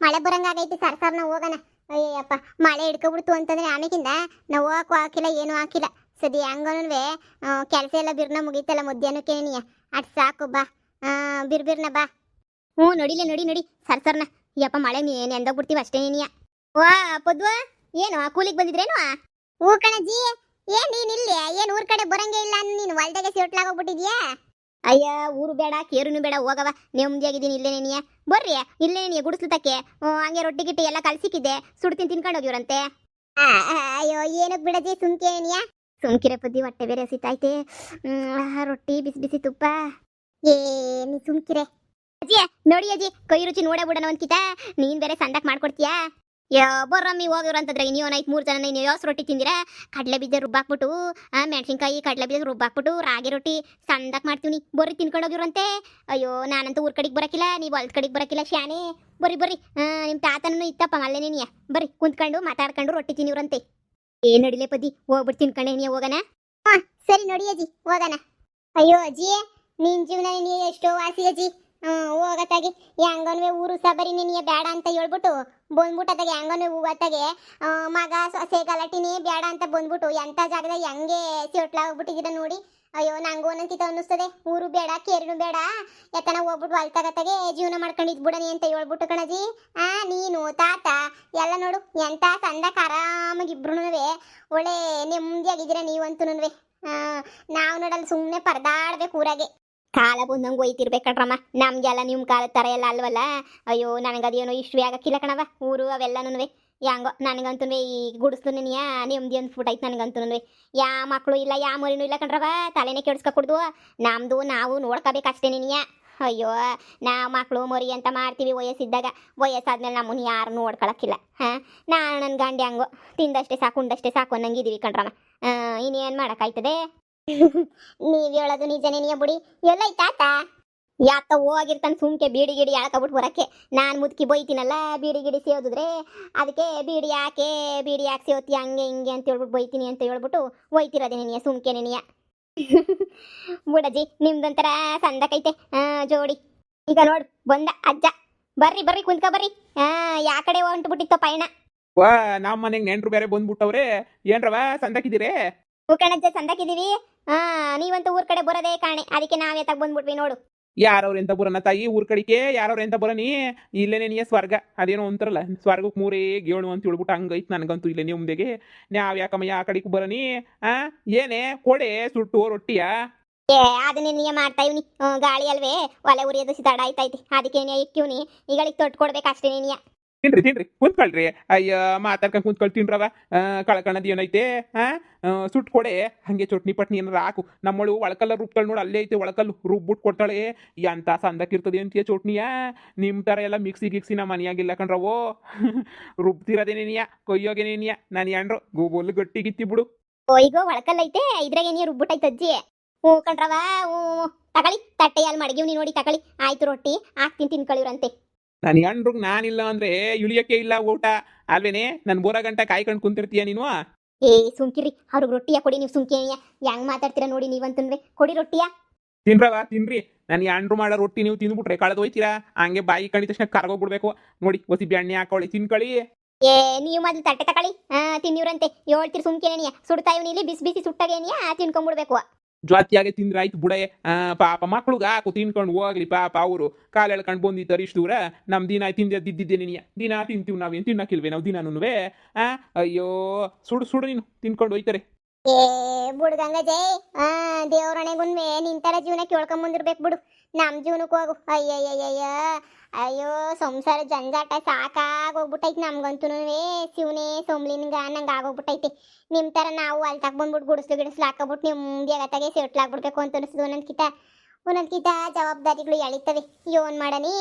ಮಳೆ ಬರಂಗಾಗೈತಿ sir sir, ನಾವು ಹೋಗೋಣ. ಅಯ್ಯಪ್ಪ ಮಳೆ ಹಿಡ್ಕೊಬಿಡ್ತು ಅಂತಂದ್ರೆ ಆಮೇಕಿಂದ ನಾವು ಹೋಗಕ್ಕೂ ಹಾಕಿಲ್ಲ, ಏನೂ ಹಾಕಿಲ್ಲ. ಸದಿ ಹಂಗನೂ ಕೆಲಸ ಎಲ್ಲ ಬಿರ್ನ ಮುಗೀತಲ್ಲ ಮಧ್ಯಾಹ್ನಕ್ಕೆ ನೀಯ ಅಟ್ ಸಾಕು, ಬಾ. ಬಿರ್ ಬಿರ್ನ ಬಾ. ಹ್ಞೂ ನೋಡಿಲ್ಲ ನೋಡಿ ನೋಡಿ. ಸರ್, ಸರ್ನ. ಯಪ್ಪ ಮಳೆ ನೀ ನೆಂದೋಗ್ಬಿಡ್ತೀವಿ ಅಷ್ಟೇ ನೀಯ ಓ ಪದ್ವಾ, ಏನು ಕೂಲಿಗೆ ಬಂದಿದ್ರೇನು? ಹೂ ಕಣಜಿ, ಏನ್ ನೀನ್ ಇಲ್ಲಿ? ಏನ್ ಊರ್ ಕಡೆ ಬರಂಗೇ ಇಲ್ಲ ನೀನ್ ಹೊಲ್ದಾಗೆ ಸಿಟ್ಲಾಗೋಗ್ಬಿಟ್ಟಿದ್ಯಾ ಅಯ್ಯ, ಊರು ಬೇಡ, ಕೇರುನು ಬೇಡ ಹೋಗವ ನೆಮ್ಮದಿಯಾಗಿದ್ದೀನಿ, ಇಲ್ಲೇ ನೆನೆಯ ಬರ್ರಿ, ಇಲ್ಲೇ ನೀ ಗುಡಿಸ್ಲತಕ್ಕೆ. ಹಂಗೆ ರೊಟ್ಟಿ ಗಿಟ್ಟಿ ಎಲ್ಲ ಕಲ್ಸಿಕ್ಕಿದ್ದೆ ಸುಡ್ತೀನಿ ತಿನ್ಕೊಂಡು ಹೋಗಿವ್ರಂತೆ. ಅಯ್ಯೋ ಏನಕ್ಕೆ ಬಿಡಜಿ ಸುಮ್ಕೆ ನೀಯ ಸುಮ್ಕಿರ ಬುದ್ಧಿ ಹೊಟ್ಟೆ ಬೇರೆ ಸಿತಾಯ್ತೆ ರೊಟ್ಟಿ ಬಿಸಿ ಬಿಸಿ ತುಪ್ಪ. ಏ, ನೀ ಸುಮ್ಕಿರೆ. ಅಜ್ಜಿ, ನೋಡಿ ಅಜ್ಜಿ, ಕೈ ರುಚಿ ನೋಡೇ ಬಿಡೋಣ ಒಂದ್ಕಿತ. ನೀನ್ ಬೇರೆ ಸಂದಕ್ ಮಾಡ್ಕೊಡ್ತೀಯಾ? ಯೋ ಬರ್ರಮ್ಮಿ ನೀವು ಇನ್ನೇನಾಯ್ತು ಮೂರು ಜನ ನೀವು ಯಾವ ರೊಟ್ಟಿ ತಿಂದಿರ? ಕಡಲೆ ಬೀಜ ರುಬ್ಬಾಕ್ಬಿಟ್ಟು ಮೆಣಸಿನ್ಕಾಯಿ ಕಡಲೆ ಬೀಜ ರುಬ್ಬಾಕ್ಬಿಟ್ಟು ರಾಗಿ ರೊಟ್ಟಿ ಸಂದಕ್ ಮಾಡ್ತೀವಿ ಬರ್ರಿ ತಿನ್ಕೊಂಡು ಹೋಗಿರಂತೆ ಅಯ್ಯೋ, ನಾನಂತೂ ಊರ್ ಕಡೆಗೆ ಬರಕಿಲ್ಲ, ನೀವು ಹೊಲ್ದ ಕಡೆಗೆ ಬರಕಿಲ್ಲ ಶ್ಯಾನೆ ಬರ್ರಿ ಬರ್ರಿ. ನಿಮ್ಮ ನಿಮ್ ತಾತನೂ ಇತ್ತಪ್ಪ ಅಲ್ಲೇ ನೀಯ ಬರ್ರಿ, ಕುಂತ್ಕೊಂಡು ಮಾತಾಡ್ಕೊಂಡು ರೊಟ್ಟಿ ತಿನ್ನಿವ್ರಂತೆ. ಏ ನಡಿಲೆ ಪದಿ ಹೋಗ್ಬಿಟ್ಟು ತಿನ್ಕೊಂಡೆ ನೀ, ಹೋಗಣ. ಹಾ, ಸರಿ ನೋಡಿ ಅಜ್ಜಿ, ಹೋಗಣ. ಅಯ್ಯೋ ಅಜ್ಜಿ ನಿನ್ ಜೀವನ ನೀ ಎಷ್ಟೋ ವಾಸಿ ಅಜ್ಜಿ. ಹೋಗತ್ತಾಗಿ ಹೆಂಗನ್ವೆ ಊರು ಸಬರಿ ನಿನಗೆ ಬೇಡ ಅಂತ ಹೇಳ್ಬಿಟ್ಟು ಬಂದ್ಬಿಟ್ಟದಾಗೆ ಹೆಂಗನ್ವೆ ಹೂವತ್ತಾಗೆ ಮಗ ಸೊಸೆ ಗಲಾಟಿನೇ ಬೇಡ ಅಂತ ಬಂದ್ಬಿಟ್ಟು ಎಂಥ ಜಾಗದಾಗ ಹೆಂಗೆ ಸಿಟ್ಲಾಗ್ಬಿಟ್ಟಿದ್ದೀರ ನೋಡಿ. ಅಯ್ಯೋ, ನಂಗೂ ಒಂದೊಂದ್ಕಿತ ಅನ್ನಿಸ್ತದೆ. ಊರು ಬೇಡ, ಕೇರಿನೂ ಬೇಡ. ಯಾಕನ ಹೋಗ್ಬಿಟ್ಟು ಹೊಲ್ತಾಗತ್ತಾಗೆ ಜೀವನ ಮಾಡ್ಕೊಂಡಿದ್ ಬಿಡನಿ ಅಂತ ಹೇಳ್ಬಿಟ್ಟು ಕಣಜಿ. ಆ, ನೀನು, ತಾತ, ಎಲ್ಲ ನೋಡು ಎಂಥ ಸಂದಕ್ಕೆ ಆರಾಮಾಗಿ ಇಬ್ರುನುವೆ ಒಳ್ಳೆ ನೆಮ್ಮದಿಯಾಗಿದ್ದೀರ ನೀವಂತೂನುವೆ. ನಾವು ನೋಡಲ್ಲ ಸುಮ್ಮನೆ ಪರದಾಡ್ಬೇಕು ಊರಾಗೆ. ಕಾಲ ಬಂದಂಗೆ ಒಯ್ತಿರ್ಬೇಕಣ್ರಮ್ಮ ನಮ್ಗೆಲ್ಲ ನಿಮ್ಮ ಕಾಲ ಥರ ಎಲ್ಲ ಅಲ್ವಲ್ಲ? ಅಯ್ಯೋ, ನನಗದೇನೋ ಇಷ್ಟು ಆಗಕ್ಕಿಲ್ಲ ಕಣವ ಊರು ಅವೆಲ್ಲನೂ ಯಾಂಗೋ ನನಗಂತೂ ಈ ಗುಡಿಸ್ಲು ನೀಯ ನೆಮ್ಮದಿ ಐತೆ ನನಗಂತೂ ಯಾ ಮಕ್ಕಳು ಇಲ್ಲ, ಯಾ ಮರಿನೂ ಇಲ್ಲ ಕಣ್ರವ ತಲೆನೇ ಕೆಡ್ಸ್ಕೊಕೊಡ್ದು. ನಮ್ದು ನಾವು ನೋಡ್ಕೋಬೇಕಷ್ಟೇ ನಿನ್ನ ಅಯ್ಯೋ, ನಾ ಮಕ್ಕಳು ಮರಿ ಅಂತ ಮಾಡ್ತೀವಿ ವಯಸ್ಸಿದ್ದಾಗ. ವಯಸ್ಸಾದ್ಮೇಲೆ ನಮ್ಮನ್ನ ಯಾರು ನೋಡ್ಕೊಳಕ್ಕಿಲ್ಲ. ಹಾಂ? ನಾನು ನನ್ನ ಗಂಡ ಹಂಗೋ ತಿಂದಷ್ಟೇ ಸಾಕು, ಉಂಡಷ್ಟೇ ಸಾಕು ಅನ್ನಂಗಿದ್ದೀವಿ ಕಣ್ರಮ್ಮ. ಇನ್ನೇನು ಮಾಡೋಕ್ಕಾಯ್ತದೆ? ನೀವ್ ಹೇಳೋದು ನಿಜನೇ ನೀ ಬುಡಿ? ಎಲ್ಲೈತಾತ ಯಾತ ಹೋಗಿರ್ತಾನ ಸುಮ್ಕೆ ಬೀಡಿ ಗಿಡಿ ಎಳ್ಕೊಬಿಟ್ಟು ಬರಕ್ಕೆ. ನಾನು ಮುದ್ಕಿ ಬೈತೀನಲ್ಲ ಬೀಡಿ ಗಿಡಿ ಸೇದಿದ್ರೆ ಅದಕ್ಕೆ ಬೀಡಿ ಯಾಕೆ ಬೀಡಿ ಯಾಕೆ ಸೇವತಿ ಹಂಗೆ ಹಿಂಗೆ ಅಂತ ಹೇಳ್ಬಿಟ್ಟು ಬೈತೀನಿ ಅಂತ ಹೇಳ್ಬಿಟ್ಟು ಒಯ್ತಿರೋದೆ ನೆನೆಯ ಸುಮ್ಕೆ ನೆನೆಯ ಬುಡಜಿ ನಿಮ್ದೊಂಥರ ಸಂದಕೈತೆ. ಜೋಡಿ. ಈಗ ನೋಡು ಬಂದ ಅಜ್ಜ. ಬರ್ರಿ ಬರ್ರಿ ಕುಂತ್ಕ ಬರ್ರಿ. ಆ, ಯಾ ಕಡೆ ಹೊಂಟ್ಬಿಟ್ಟಿತ್ತ ಪಯಣ? ವಾ ನಮ್ಮ ಮನೆಗೆ ನೆಂಟ್ರು ಬೇರೆ ಬಂದ್ಬಿಟ್ಟವ್ರೆ. ಏನ್ರವ ಸಂದಕಿದ್ದೀರಿ ಕಣಜ್ಜ ಸಂದಕಿದೀವಿ ಆ ನೀವಂತ ಊರ್ ಕಡೆ ಬರೋದೇ ಕಾಣೆ. ಅದಕ್ಕೆ ನಾವೇ ತಗ ಬಂದ್ಬಿಟ್ವಿ ನೋಡು. ಯಾರವ್ರ ಎಂತ ಬರೋಣ ತಾಯಿ ಊರ್ ಕಡಿಕೆ ಯಾರವ್ರ ಎಂತ ಬರೋನಿ? ಇಲ್ಲೇನೆ ನೀ ಸ್ವರ್ಗ. ಅದೇನೋ ಅಂತಾರಲ್ಲ ಸ್ವರ್ಗಕ್ಕೆ ಮೂರೇ ಗೇಳು ಅಂತ ಹೇಳ್ಬಿಟ್ಟು ಹಂಗೈತ್ ನನಗಂತೂ ಇಲ್ಲೇ ನಿಮ್ದೆಗೆ ನಾವ್ ಯಾಕಮ್ಮ ಯಾ ಕಡಿಗೆ ಬರೋನಿ? ಆ ಏನೇ? ಕೊಡೆ ಸುಟ್ಟು ರೊಟ್ಟಿಯ? ಏ ಅದನ್ನೇ ನೀ ಮಾಡ್ತಾ ಇವ್ನಿ. ಗಾಳಿ ಅಲ್ವೇ? ಒಲೆ ಉರಿಯೋದು ಸಿದಾಡ ಆಯ್ತೈತಿ ಅದಕ್ಕೆ ನೀ ಇಕ್ಕಿವ್ನಿ. ಈಗಳಿಗೆ ತೊಟ್ಟು ಕೊಡ್ಬೇಕಷ್ಟೇ ನೀನಿಯ. ತಿನ್ರಿ ತಿನ್ರಿ, ಕುಂತ್ಕೊಳ್ರಿ. ಅಯ್ಯ, ಮಾತಾಡ್ಕೊಂಡು ಕುಂತ್ಕೊಳ್ ತಿನ್ರವ ಕಳ್ಕಣದ್ ಏನೈತೆ ಹಾ ಸುಟ್ಟು ಕೊಡೆ. ಹಂಗೆ ಚಟ್ನಿ ಪಟ್ನಿ ಏನಾರ ಹಾಕು. ನಮ್ಮಳು ಒಳಕಲ್ಲ ರುಬ್ತಾಳೆ ನೋಡು, ಅಲ್ಲೇ ಐತೆ ಒಳಕಲ್ಲು. ರುಬ್ಬಿಟ್ಟು ಕೊಡ್ತಾಳೆ. ಎಂತ ಸಂದಕ್ಕಿರ್ತದೆ ಅಂತೀಯ ಚಟ್ನಿಯ? ನಿಮ್ಮ ಥರ ಎಲ್ಲ ಮಿಕ್ಸಿ ಗಿಕ್ಸಿ ನಮ್ಮ ಮನೆಯಾಗಿಲ್ಲ ಕಣ್ರವೋ. ರುಬ್ತಿರೋದೇನೇನಿಯ ಕೊಯ್ಯೋಗೇನೇನಿಯ ನಾನು ಏನ್ರು ಗೋಬೋಲ್ ಗಟ್ಟಿ ಗಿತ್ತಿ ಬಿಡು. ಓಯ್ಗೋ ಒಳಕಲ್ಲ ಐತೆ. ಇದ್ರಾಗೆ ನೀರು ರುಬ್ಬಿಟ್ಟೈತೆ ಅಜ್ಜಿ. ಹ್ಞೂ ಕಣ್ರವ, ಹ್ಞೂ. ತಗೊಳ್ಳಿ ತಟ್ಟೆ ಅಲ್ಲಿ ಮಡಗಿವ್ನಿ ನೋಡಿ, ತಗೊಳ್ಳಿ. ಆಯ್ತು ರೊಟ್ಟಿ. ಹಾಕ್ತೀನಿ, ತಿನ್ಕೊಳ್ಳಿವ್ರಂತೆ. ನಾನು ಎಂಡ್ರಿಗೆ ನಾನಿಲ್ಲ ಅಂದ್ರೆ ಇಳಿಯಕ್ಕೆ ಇಲ್ಲ ಊಟ ಅಲ್ವೇನೆ? ನಾನು ಬೋರ ಗಂಟೆ ಕಾಯ್ಕೊಂಡು ಕುಂತಿರ್ತೀಯ ನೀನು? ಏ ಸುಮ್ಕಿರಿ. ಅವ್ರಿಗೆ ರೊಟ್ಟಿಯ ಕೊಡಿ ನೀವು ಸುಮ್ಕಿಯ ಹೆಂಗ್ ಮಾತಾಡ್ತೀರಾ ನೋಡಿ ನೀವಂತಂದ್ರೆ ಕೊಡಿ ರೊಟ್ಟಿಯ. ತಿನ್ರವ ತಿನ್ರಿ. ನಾನು ಹೆಣ್ರು ಮಾಡೋ ರೊಟ್ಟಿ ನೀವು ತಿಂದ್ಬಿಟ್ರೆ ಕಳೆದು ಹೋಯ್ತೀರಾ ಹಂಗೆ ಬಾಯಿ ಕಣಿ ತಕ್ಷಣ ಕರ್ಗೋಗ್ಬಿಡ್ಬೇಕು. ನೋಡಿ ಒಸಿ ಬೆಣ್ಣೆ ಹಾಕೊಳ್ಳಿ ತಿನ್ಕೊಳ್ಳಿ. ಏ ನೀವು ಮೊದ್ಲು ತಟ್ಟೆ ತಕೊಳ್ಳಿ. ಹಾ ತಿನ್ನಿವ್ರಂತೆ. ಹೇಳ್ತೀರಿ ಸುಮ್ಕೇನೇನಿಯ ಸುಡ್ತಾ ಇವ್ನಿ ಇಲ್ಲಿ ಬಿಸಿ ಬಿಸಿ ಸುಟ್ಟಾಗೇನಿಯ ತಿನ್ಕೊಂಡ್ಬಿಡ್ಬೇಕು ಜ್ವಾತಿಯಾಗೆ ತಿಂದ್ರಾಯ್ತು ಬುಡೆ. ಪಾಪ ಮಕ್ಳಿಗೆ ಹಾಕು ತಿನ್ಕೊಂಡು ಹೋಗ್ಲಿ ಪಾಪ ಅವರು. ಕಾಲು ಎಳ್ಕೊಂಡು ಬಂದಿದ್ದಾರೆ ಇಷ್ಟು ದೂರ. ನಮ್ಮ ದಿನ ತಿಂದಿದ್ದಿದ್ದೆ ನೀನು. ದಿನ ತಿಂತೀವಿ ನಾವೇನು ತಿನ್ನಕ್ಕಿಲ್ವೇ ನಾವು ದಿನಾನುವೆ ಆ, ಅಯ್ಯೋ, ಸುಡು ಸುಡು ನೀನು. ತಿನ್ಕೊಂಡು ಹೋಯ್ತಾರೆ. ಏ ಬುಡ್ಗಂಗ ಜೈ ಆ ದೇವ್ರಣೆಗುನ್ಮೆ ನಿಂತರ ಜೀವನ ಕೇಳ್ಕೊಂಡ್ ಬಂದಿರ್ಬೇಕು ಬಿಡು. ನಮ್ಮ ಜೀವನಕ್ಕೆ ಹೋಗು. ಅಯ್ಯಯ್ಯಯ್ಯ ಅಯ್ಯೋ, ಸಂಸಾರ ಜಂಜಾಟ ಸಾಕಾಗೋಗ್ಬಿಟ್ಟೈತಿ ನಮ್ಗಂತೂ ಶಿವನೇ ಸೋಮ್ಲಿನ್ಗ ನಂಗೆ ಆಗೋಗ್ಬಿಟ್ಟೈತಿ. ನಿಮ್ಮ ತರ ನಾವು ಅಲ್ಲಿ ತಕ್ ಗುಡಿಸ್ಲು ಗಿಡಿಸ್ಲು ಹಾಕೋಬಿಟ್ಟು ನಿಮ್ಮದೇ ಅಗತ್ತಾಗೆ ಸೆಟ್ಲ್ ಆಗ್ಬಿಡ್ಬೇಕು ಅಂತ ಅನಿಸ್ತದೆ ಒಂದೊಂದ್ಕಿತ. ಒಂದೊಂದ್ಕಿತ ಜವಾಬ್ದಾರಿಗಳು ಎಳಿತವೆ. ಯೋನ್ ಮಾಡನಿ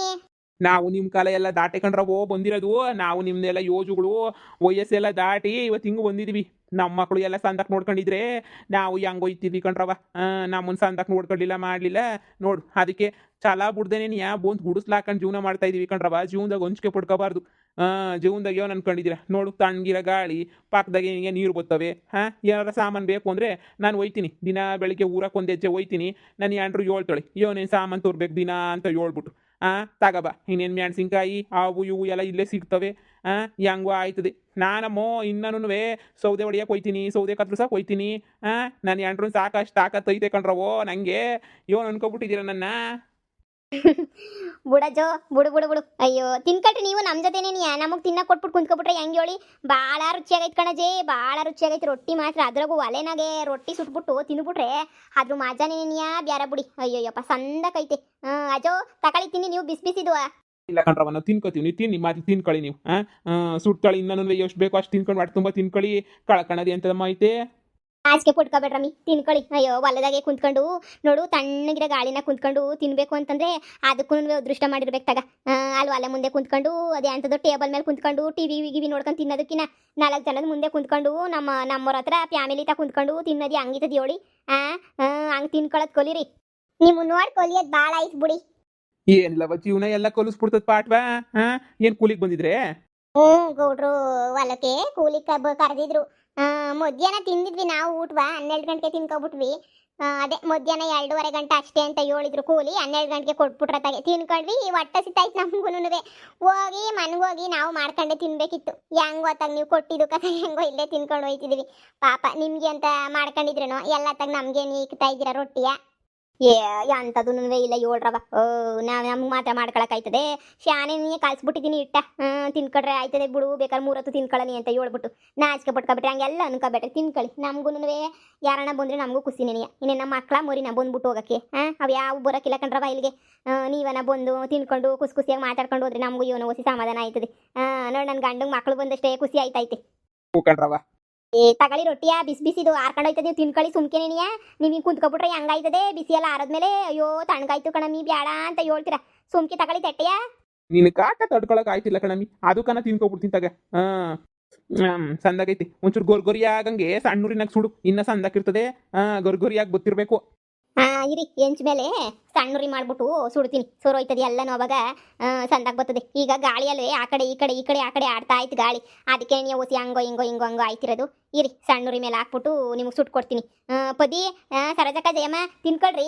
ನಾವು ನಿಮ್ಮ ಕಾಲ ಎಲ್ಲ ದಾಟಿಕೊಂಡ್ರವೋ ಬಂದಿರೋದು. ನಾವು ನಿಮ್ದೆಲ್ಲ ಯೋಜುಗಳು, ವಯಸ್ಸೆಲ್ಲ ದಾಟಿ ಇವತ್ತು ಹಿಂಗೆ ಬಂದಿದ್ವಿ. ನಮ್ಮ ಮಕ್ಕಳು ಎಲ್ಲ ಸಂದಕ್ಕೆ ನೋಡ್ಕೊಂಡಿದ್ರೆ, ನಾವು ಹೆಂಗೆ ಹೋಯ್ತಿದ್ವಿ ಕಣ್ರವ ನಮ್ಮನ್ನು ಸಂದಕ್ಕೆ ನೋಡ್ಕೊಂಡಿಲ್ಲ ಮಾಡಲಿಲ್ಲ. ನೋಡು, ಅದಕ್ಕೆ ಛಲ ಬಿಡ್ದೇನೆ ಯಾ ಬಂದು ಗುಡಿಸ್ಲಾಕೊಂಡು ಜೀವನ ಮಾಡ್ತಾ ಇದೀವಿ ಕಣ್ರವ ಜೀವನದಾಗ ಹೊಂಚಿಕೆ ಪಡ್ಕೋಬಾರ್ದು. ಜೀವನದಾಗ ಏನು ಅನ್ಕೊಂಡಿದ್ದೀರಾ ನೋಡು ತಣ್ಣಗಿರೋ ಗಾಳಿ ಪಕ್ಕದಾಗ ಹಿಂಗೆ ನೀರು ಬರ್ತವೆ ಹಾಂ, ಏನಾರ ಸಾಮಾನು ಬೇಕು ಅಂದರೆ ನಾನು ಒಯ್ತೀನಿ. ದಿನ ಬೆಳಿಗ್ಗೆ ಊರಕ್ಕೆ ಒಂದು ಹೆಜ್ಜೆ ಒಯ್ತೀನಿ. ನಾನು ಯಾಂಡ್ರು ಹೇಳ್ತಾಳೆ. ಏನೇನು ಸಾಮಾನು ತೋರ್ಬೇಕು ದಿನ ಅಂತ ಹೇಳ್ಬಿಟ್ಟು. ಆ, ತಗಬ. ಇನ್ನೇನು ಮೆಣಸಿನ್ಕಾಯಿ ಅವು ಇವು ಎಲ್ಲ ಇಲ್ಲೇ ಸಿಗ್ತವೆ. ಆ, ಹೆಂಗೋ ಆಯ್ತದೆ. ನಾನಮ್ಮೋ ಇನ್ನೂ ಸೌದೆ ಹೊಡಿಯಕ್ಕೆ ಹೋಯ್ತೀನಿ, ಸೌದೆ ಕತ್ರಿಸಕ್ಕೆ ಹೋಯ್ತೀನಿ. ಹಾಂ ನಾನು ಎಂಟ್ರು ಸಾಕಷ್ಟು ತಾಕತ್ತೈತೆ ಕಣ್ರವೋ ನನಗೆ ಇವನು ಅನ್ಕೊಬಿಟ್ಟಿದ್ದೀರ ನನ್ನ? ಬುಡ ಜೋ, ಬುಡು ಬುಡು ಬುಡು. ಅಯ್ಯೋ, ತಿನ್ಕಟ್ರಿ ನೀವು ನಮ್ಮ ಜೊತೆನೇ ನಮಗೆ ತಿನ್ನಕ್ಕೆ ಕೊಟ್ಬಿಟ್ಟು ಕುಂತ್ಕೊಬಿಟ್ರೆ ಹೆಂಗೆ ಹೇಳಿ? ಭಾಳ ರುಚಿಯಾಗೈತೆ ಕಣಜೆ ಭಾಳ ರುಚಿಯಾಗೈತೆ ರೊಟ್ಟಿ ಮಾತ್ರ. ಅದ್ರಾಗು ಒಲೆನಾಗೆ ರೊಟ್ಟಿ ಸುಟ್ಬಿಟ್ಟು ತಿನ್ಬಿಟ್ರೆ ಅದ್ರ ಮಜಾನೇ ನೀಯ ಬ್ಯಾರ ಬುಡಿ. ಅಯ್ಯೋಯ್ಯಪ್ಪ ಸಂದಕೈತೆ ಹಾಂ, ಅಜೋ, ತಕಳಿ ತಿನ್ನಿ ನೀವು, ಬಿಸಿ ಬಿಸಿದುವ ಇಲ್ಲ ಕಣ್ರವ ನಾವು ತಿನ್ಕೋತೀವಿ. ನೀವು ತಿನ್ನಿ, ಮಾತಿ ತಿನ್ಕೊಳ್ಳಿ ನೀವು. ಹಾಂ ಸುಟ್ಕೊಳ್ಳಿ ಇನ್ನೊಂದು ಎಷ್ಟು ಬೇಕೋ ಅಷ್ಟು ತಿನ್ಕೊಂಡು ಮಾಡಿ ತುಂಬ ತಿನ್ಕೊಳ್ಳಿ. ಕಳ್ಕಣದಿ ಅಂತದಮ್ಮ ಐತೆ ಆಚೆ ಪುಟ್ಕೋಬೇಡ್ರಮ್ಮಿ ತಿನ್ಕೊಳ್ಳಿ. ಅಯ್ಯೋ ಹೊಲದಾಗೆ ಕುಂತ್ಕೊಂಡು ನೋಡು ತಣ್ಣಗಿರ ಗಾಳಿನ ಕುಂತ್ಕೊಂಡು ತಿನ್ಬೇಕು ಅಂತಂದ್ರೆ ಅದಕ್ಕೂ ಅದೃಷ್ಟ ಮಾಡಿರ್ಬೇಕು ತಗ. ಅಲ್ಲಿ ಒಲೆ ಮುಂದೆ ಕುಂತ್ಕೊಂಡು ಅದೇ ಅಂತದ್ದು ಟೇಬಲ್ ಮೇಲೆ ಕುಂತ್ಕೊಂಡು ಟಿವಿ ಗಿವಿ ನೋಡ್ಕೊಂಡು ತಿನ್ನೋದಕ್ಕಿನ ನಾಲ್ಕು ಜನದ ಮುಂದೆ ಕುಂತ್ಕೊಂಡು ನಮ್ಮ ನಮ್ಮವ್ರ ಹತ್ರ ಫ್ಯಾಮಿಲಿ ತ ಕುಂತ್ಕೊಂಡು ತಿನ್ನೋದು ಹಂಗಿತದ ಹೇಳಿ. ಆ ಹಂಗೆ ತಿನ್ಕೊಳ್ಳೋದು ಕೊಲಿರಿ. ನೀವು ನೋಡಿ ಕೊಲಿಯೋದು ಭಾಳ ಐತ್ ಬಿಡಿ. ಏನಿಲ್ಲವ ಜೀವನ ಎಲ್ಲ ಕೊಲಿಸ್ಬಿಡ್ತದ ಪಾಟ್ವಾ. ಹಾಂ ಏನು ಕೂಲಿಗೆ ಬಂದಿದ್ರೆ? ಹ್ಞೂ ಗೌಡ್ರು ಹೊಲಕ್ಕೆ ಕೂಲಿ ಕರೆದಿದ್ರು. ಮಧ್ಯಾಹ್ನ ತಿಂದಿದ್ವಿ ನಾವು ಊಟವ ಹನ್ನೆರಡು ಗಂಟೆಗೆ ತಿನ್ಕೊಬಿಟ್ವಿ. ಅದೇ ಮಧ್ಯಾಹ್ನ ಎರಡೂವರೆ ಗಂಟೆ ಅಷ್ಟೇ ಅಂತ ಹೇಳಿದ್ರು ಕೂಲಿ, ಹನ್ನೆರಡು ಗಂಟೆಗೆ ಕೊಟ್ಬಿಟ್ರ ತಾಗೆ ತಿನ್ಕೊಂಡ್ವಿ ಹೊಟ್ಟೆ ಸಿತ್ತಾಯ್ತು ನಮ್ಗೂನುವೆ ಹೋಗಿ, ಮನೆಗೆ ಹೋಗಿ ನಾವು ಮಾಡ್ಕೊಂಡೆ ತಿನ್ಬೇಕಿತ್ತು. ಹೆಂಗ್ ಅತ್ತಾಗ ನೀವು ಕೊಟ್ಟಿದ್ದು ಕಥೆ ಹೆಂಗೋ ಇಲ್ಲೇ ತಿನ್ಕೊಂಡು ಹೋಯ್ತಿದೀವಿ. ಪಾಪ ನಿಮ್ಗೆ ಅಂತ ಮಾಡ್ಕೊಂಡಿದ್ರೇನೋ, ಎಲ್ಲ ತಗ ನಮ್ಗೆ ಇಕ್ತಾ ಇದ್ದೀರಾ ರೊಟ್ಟಿಯ? ಏ ನನ್ವೇ ಇಲ್ಲ ಏಳ್ರವ ಓ ನಾವು ನಮ್ಗೆ ಮಾತ್ರ ಮಾಡ್ಕೊಳಕಾಯ್ತದೆ ಶಾನೆ ನೀ ಕಳ್ಸ್ಬಿಟ್ಟಿದ್ದೀನಿ ಇಟ್ಟ. ತಿನ್ಕೊಂಡ್ರೆ ಆಯ್ತದೆ ಬಿಡು ಬೇಕಾದ್ರೆ ಮೂರತ್ತು ತಿನ್ಕೊಳ್ಳಿ ಅಂತ ಹೇಳ್ಬಿಟ್ಟು. ನಾಚಿಕೆ ಪಟ್ಕೊಬಿಟ್ರೆ ಹಂಗೆಲ್ಲ ಅನ್ಕೊಬೇಡ್ರಿ ತಿನ್ಕೊಳ್ಳಿ ನಮಗೂ ಯಾರನ್ನ ಬಂದ್ರೆ ನಮಗೂ ಖುಷಿನೇ ಇನ್ನೇ ನಮ್ಮ ಮಕ್ಳ ಮರಿನ ಬಂದ್ಬಿಟ್ಟು ಹೋಗಕ್ಕೆ. ಹಾಂ ಅವು ಯಾವ ಬರೋಕ್ಕಿಲ್ಲ ಕಣ್ರವ ಇಲ್ಲಿಗೆ. ಆ, ನೀವನ ಬಂದು ತಿನ್ಕೊಂಡು ಖುಷಿ ಖುಷಿಯಾಗಿ ಮಾತಾಡ್ಕೊಂಡು ಹೋದ್ರೆ ನಮಗೂ ಇವನು ಹೊಸಿ ಸಮಾಧಾನ ಆಯ್ತದೆ. ನೋಡಿ ನನ್ನ ಗಂಡಂಗೆ ಮಕ್ಳು ಬಂದಷ್ಟೇ ಖುಷಿ ಆಯ್ತೈತೆ ಏ ತಗಳಿ ರೊಟ್ಟಿಯ, ಬಿಸಿ ಬಿಸಿದು ಆರ್ಕೊಂಡು ಹೋಯ್ತದೆ ನೀವು ತಿನ್ಕೊಳ್ಳಿ ಸುಮ್ಕೆನೇನಿಯ ನೀವು ಹಿಂಗೆ ಕುಂತ್ಕೊಬಿಟ್ರೆ ಹೆಂಗಾಯ್ತದೆ ಬಿಸಿ ಎಲ್ಲ ಆರದ್ಮೇಲೆ, ಅಯ್ಯೋ, ತಣ್ಣಗಾಯ್ತು ಕಣಮಿ ಬ್ಯಾಡ ಅಂತ ಹೇಳ್ತೀರಾ? ಸುಮ್ಕೆ ತಗಳಿ ತಟ್ಟೆಯ. ನಿನ್ನ ಕಾಕ ತಡ್ಕೊಳಕ್ ಆಯ್ತಿಲ್ಲ ಕಣಮಿ ಅದು ಕಣ ತಿನ್ಕೊಬಿಡ್ತೀನಿ ತಗ. ಹಾ ಸಂದಾಗೈತಿ. ಒಂಚೂರು ಗೊರ್ಗೊರಿ ಆಗಂಗೆ ಸಣ್ಣೂರಿನಾಗ ಸುಡು, ಇನ್ನ ಸಂದಾಕಿರ್ತದೆ ಹಾಂ, ಗೊರ್ಗೊರಿಯಾಗಿ ಗೊತ್ತಿರ್ಬೇಕು. ಇರಿ, ಎಂಚ್ ಮೇಲೆ ಸಣ್ಣುರಿ ಮಾಡ್ಬಿಟ್ಟು ಸುಡ್ತೀನಿ. ಸೋರೋಯ್ತದೆ ಎಲ್ಲನೂ ಅವಾಗ ಸಂದಾಗ ಬರ್ತದೆ. ಈಗ ಗಾಳಿಯಲ್ಲೇ ಆ ಕಡೆ, ಈ ಕಡೆ ಈ ಕಡೆ, ಆ ಕಡೆ ಆಡ್ತಾ ಆಯ್ತು ಗಾಳಿ. ಅದಕ್ಕೆ ನೀವು ಓಸಿ ಹಂಗೋ, ಹಿಂಗೋ ಹಿಂಗೋ, ಹಂಗೋ ಆಯ್ತಿರೋದು. ಇರಿ, ಸಣ್ಣುರಿ ಮೇಲೆ ಹಾಕ್ಬಿಟ್ಟು ನಿಮಗೆ ಸುಟ್ಟು ಕೊಡ್ತೀನಿ. ಪದಿ ಸರಜಕ್ಕ ಜಯಮ್ಮ, ತಿನ್ಕೊಳ್ರಿ.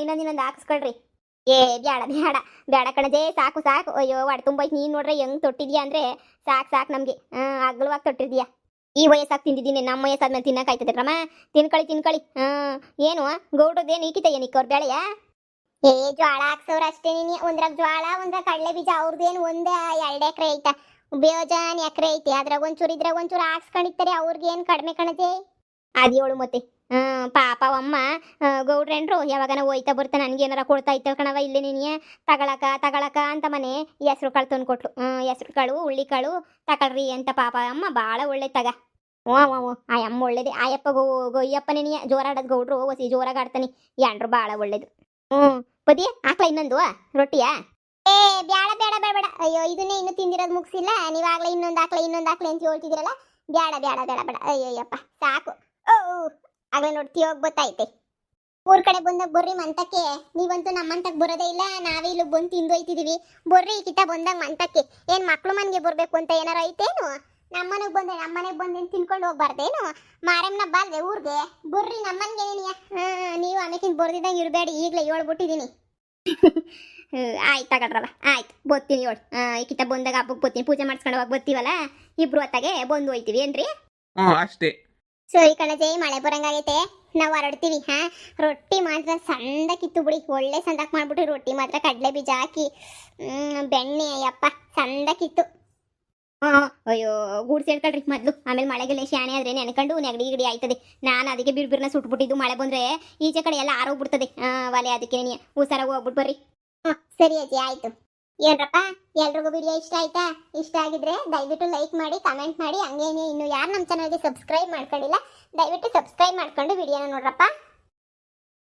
ಇನ್ನೊಂದು ಇನ್ನೊಂದು ಹಾಕಿಸ್ಕೊಳ್ರಿ. ಏ, ಬ್ಯಾಡ ಬ್ಯಾಡ. ಬ್ಯಾಡ ಕಣಜೆ, ಸಾಕು ಸಾಕು. ಅಯ್ಯೋ ತುಂಬ ನೀನು ನೋಡ್ರೆ ಹೆಂಗ್ ತೊಟ್ಟಿದ್ಯಾ ಅಂದ್ರೆ ಸಾಕು ಸಾಕು ನಮಗೆ. ಅಗ್ಲವಾಗಿ ತೊಟ್ಟಿದ್ಯಾ ಈ ವಯಸ್ಸಾಗಿ ತಿಂದಿದ್ದೀನಿ, ನಮ್ಮ ವಯಸ್ಸಾದ್ಮೇಲೆ ತಿನ್ನಕಾಯ್ತದೆ ರಮ. ತಿನ್ಕೊಳ್ಳಿ ತಿನ್ಕೊಳ್ಳಿ ಹಾಂ, ಏನು? ಗೌಡ್ರದ್ದೇನು ಈಕಿತ ಏನಕ್ಕೆ ಬೆಳೆಯ? ಏ, ಜ್ವಾಳ ಹಾಕ್ಸವ್ರ ಅಷ್ಟೇ ನೀನು. ಒಂದ್ರಾಗ ಜ್ವಾಳ, ಒಂದ್ರಾಗ ಕಡಲೆ ಬೀಜ ಅವ್ರದ್ದೇನು ಒಂದೇ ಎರಡು ಎಕರೆ ಐತ. ಬೇಜಾನ್ ಎಕರೆ ಐತಿ. ಅದ್ರಾಗ ಒಂಚೂರು, ಇದ್ರಾಗ ಒಂಚೂರು ಹಾಕ್ಸ್ಕೊಂಡಿರ್ತಾರೆ ಅವ್ರಿಗೇನು ಕಡಿಮೆ ಕಣತೆ ಅದೇಳು ಮತ್ತೆ. ಪಾಪ ಅಮ್ಮ ಗೌಡ್ರೆಂಡ್ರು ಯಾವಾಗನ ಹೋಯ್ತಾ ಬರ್ತಾ ನನಗೆ ಏನಾರ ಕೊಡ್ತಾ ಇತ್ತ ಕಣವ ಇಲ್ಲೇ ನೀನಿಯ ತಗೊಳಕ ತಗೊಳಕ ಅಂತ ಮನೆ ಹೆಸ್ರು ಕಾಳು ತಂದು ಕೊಟ್ಲು ಹೆಸ್ರು ಕಾಳು ಹುಳ್ಳಿ ಕಾಳು ತಗೊಳ್ರಿ ಅಂತ ಪಾಪ ಅಮ್ಮ ಭಾಳ ಒಳ್ಳೆ ತಗ ಓ ಓ ಆ ಅಮ್ಮ ಒಳ್ಳೇದೆ. ಆಯಪ್ಪ ಯಪ್ಪ ಗೋ ಗೊಯ್ಯಪ್ಪ ನಿನಗೆ ಜೋರಾಡೋದು ಗೌಡ್ರು, ಒಸಿ ಜೋರಾಗಿ ಆಡ್ತಾನೆ ಎಂಡ್ರು ಭಾಳ ಒಳ್ಳೇದು. ಹ್ಞೂ ಪದಿ ಹಾಕ್ಲ ಇನ್ನೊಂದು, ರೊಟ್ಟಿಯಾ? ಏ ಬೇಡ ಬೇಡ ಬೇಡ ಅಯ್ಯೋ, ಇದನ್ನೇ ಇನ್ನು ತಿಂದಿರೋದು ಮುಗಿಸಿಲ್ಲ. ನೀವಾಗ್ಲೇ ಇನ್ನೊಂದು ಹಾಕ್ಲ ಇನ್ನೊಂದು ಹಾಕ್ಲ ಅಂತ ಹೇಳ್ತಿದ್ದೀರಲ್ಲ? ಬ್ಯಾಡ ಬ್ಯಾಡ ಬೇಡ ಬೇಡ ಅಯ್ಯಯ್ಯಪ್ಪ, ಸಾಕು. ಓ ಆಗ್ಲೇ ನೋಡ್ತಿ ಹೋಗಿ ಗೊತ್ತಾಯ್ತೆ. ಊರ್ ಕಡೆ ಬಂದಾಗ ಬರ್ರಿ ಮಂತಕ್ಕೆ. ನೀವಂತೂ ನಮ್ಮಂತಕ್ ಬರೋದೇ ಇಲ್ಲ, ನಾವೇ ಇಲ್ಲಿ ಬಂದು ತಿಂದು ಹೋಯ್ತಿದೀವಿ. ಬರ್ರಿ ಕಿತ ಬಂದಾಗ ಮಂತಕ್ಕೆ. ಏನ್ ಮಕ್ಳು ಮನೆಗೆ ಬರ್ಬೇಕು ಅಂತ ಏನಾರ ಐತೇನು? ನಮ್ಮನೆಗೆ ಬಂದೆ ನಮ್ಮನೆಗೆ ಬಂದೇನ್ ತಿನ್ಕೊಂಡು ಹೋಗ್ಬಾರ್ದೇನು? ಮಾರಮ್ಮನ ಬಾಲ್ದೆ ಊರ್ಗೆ. ಬರ್ರಿ ನಮ್ಮನ್ಗೆ ಏನಿಯ ನೀವು ಆಮೇಕಿಂತ ಬರ್ದಿದ್ದಂಗೆ ಇರಬೇಡಿ, ಈಗಲೇ ಹೇಳ್ಬಿಟ್ಟಿದ್ದೀನಿ ಆಯ್ತು ತಗಡ್ರವ ಆಯ್ತು. ಬರ್ತೀನಿ ಹೇಳು ಈ ಕಿತ ಬಂದಾಗ ಹಬ್ಬಕ್ಕೆ ಬರ್ತೀನಿ, ಪೂಜೆ ಮಾಡಿಸ್ಕೊಂಡು ಹೋಗಿ ಬರ್ತೀವಲ್ಲ? ಇಬ್ರು ಹೊತ್ತಾಗೆ ಬಂದು ಹೋಯ್ತೀವಿ ಏನ್ರಿ? ಹಾಂ ಅಷ್ಟೇ. ಸರಿ ಕಣಜೆ ಮಳೆ ಬರಂಗಾಗೈತೆ. ನಾವು ಹೊರಡ್ತೀವಿ ಹಾ? ರೊಟ್ಟಿ ಮಾತ್ರ ಸಂದಕ್ಕಿತ್ತು ಬಿಡಿ. ಒಳ್ಳೆ ಸಂದಕ್ಕೆ ಮಾಡ್ಬಿಟ್ಟು ರೊಟ್ಟಿ ಮಾತ್ರ ಕಡಲೆ ಬೀಜ ಹಾಕಿ ಹ್ಮ್, ಬೆಣ್ಣೆ ಅಯ್ಯಪ್ಪ ಸಂದಕ್ಕಿತ್ತು. ಹಾಂ ಅಯ್ಯೋ ಗೂಡ್ಸಿ ಹೇಳ್ಕೊಳ್ರಿ ಮೊದಲು. ಆಮೇಲೆ ಮಳೆಗೆಲ್ಲ ಶಾಣೆ ಆದ್ರೆ ನೆನ್ಕೊಂಡು ನೆಗಡಿ ಗಿಡಿ ಆಯ್ತದೆ. ನಾನು ಅದಕ್ಕೆ ಬಿರ್ಬಿರ್ನ ಸುಟ್ಬಿಟ್ಟಿದ್ದು ಮಳೆ ಬಂದ್ರೆ ಈಚೆ ಕಡೆ ಎಲ್ಲ ಆರೋಗ್ಬಿಡ್ತದೆ. ಆ, ಒಲೆ ಅದಕ್ಕೆ ನೀ ಹುಷಾರಾಗಿ ಹೋಗ್ಬಿಟ್ಟು ಬರ್ರಿ. ಸರಿ ಅಜ್ಜಿ ಆಯ್ತು. ಏನ್ರಪ್ಪ? ಎಲ್ರಿಗೂ ವಿಡಿಯೋ ಇಷ್ಟ ಆಯ್ತಾ? ಇಷ್ಟ ಆಗಿದ್ರೆ ದಯವಿಟ್ಟು ಲೈಕ್ ಮಾಡಿ ಕಮೆಂಟ್ ಮಾಡಿ. ಹಂಗೇನೆ ಇನ್ನು ಯಾರು ನಮ್ಮ ಚಾನಲ್ಗೆ ಸಬ್ಸ್ಕ್ರೈಬ್ ಮಾಡ್ಕೊಂಡಿಲ್ಲ, ದಯವಿಟ್ಟು ಸಬ್ಸ್ಕ್ರೈಬ್ ಮಾಡ್ಕೊಂಡು ವಿಡಿಯೋನ ನೋಡ್ರಪ್ಪ.